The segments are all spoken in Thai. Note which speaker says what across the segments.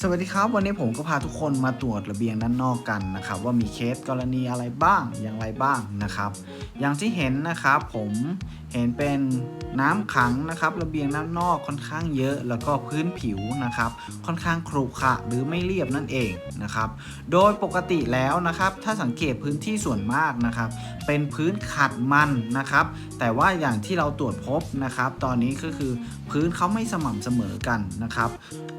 Speaker 1: สวัสดีครับ วันนี้ผมก็พาทุกคนมาตรวจระเบียงด้านนอกกันนะครับ ว่ามีเคสกรณีอะไรบ้างอย่างไรบ้างนะครับ อย่างที่เห็นนะครับผม เห็นเป็นน้ำขังนะครับระเบียงด้านนอกค่อนข้างเยอะแล้วก็พื้นผิวนะครับ ค่อนข้างครุขระหรือไม่เรียบนั่นเองนะครับ โดยปกติแล้วนะครับ ถ้าสังเกตพื้นที่ส่วนมากนะครับ เป็นพื้นขัดมันนะครับ แต่ว่าอย่างที่เราตรวจพบนะครับ ตอนนี้ก็คือพื้นเขาไม่สม่ำเสมอกันนะครับ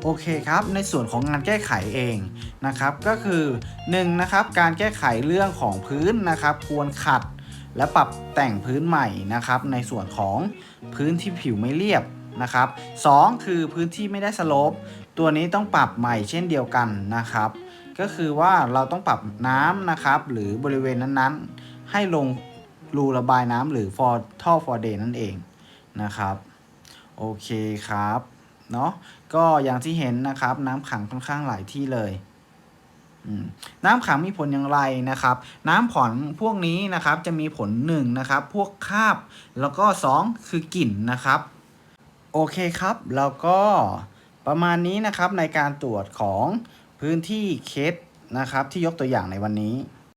Speaker 1: โอเคครับ ในส่วนของงานแก้ไขเองนะครับ ก็คือ1นะครับการแก้ไขเรื่องของพื้นนะครับ ควรขัด และปรับแต่งพื้นใหม่นะครับ ในส่วนของพื้นที่ผิวไม่เรียบนะครับสองคือพื้นที่ไม่ได้สโลปตัวนี้ต้องปรับใหม่เช่นเดียวกันนะครับ ก็คือว่าเราต้องปรับน้ำนะครับ หรือบริเวณนั้นๆ ให้ลงรูระบายน้ำหรือ for ท่อ for day นั่นเองนะครับ โอเคครับเนาะก็อย่างที่เห็นนะครับน้ำขังค่อนข้างหลายที่เลย น้ำขังมีผลอย่างไรนะครับ น้ำผ่อนพวกนี้นะครับจะมีผลหนึ่งนะครับ พวกคาบ แล้วก็สองคือกลิ่นนะครับ โอเคครับ แล้วก็ประมาณนี้นะครับในการตรวจของพื้นที่เคสนะครับที่ยกตัวอย่างในวันนี้